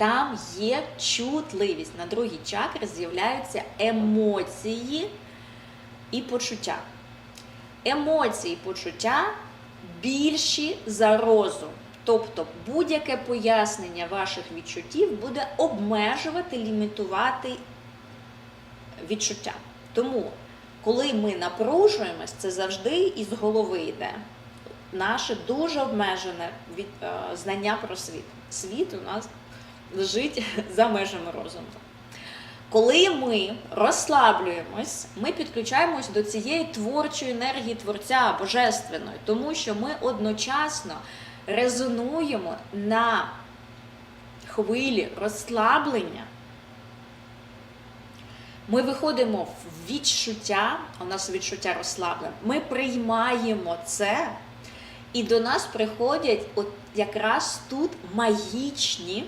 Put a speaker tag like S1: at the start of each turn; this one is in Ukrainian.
S1: там є чутливість. На другій чакрі з'являються емоції і почуття. Емоції і почуття більші за розум. Тобто будь-яке пояснення ваших відчуттів буде обмежувати, лімітувати відчуття. Тому, коли ми напружуємось, це завжди із голови йде. Наше дуже обмежене е, знання про світ. Світ у нас лежить за межами розуму. Коли ми розслаблюємось, ми підключаємось до цієї творчої енергії творця божественної, тому що ми одночасно резонуємо на хвилі розслаблення. Ми виходимо в відчуття, у нас відчуття розслаблення, ми приймаємо це, і до нас приходять от якраз тут магічні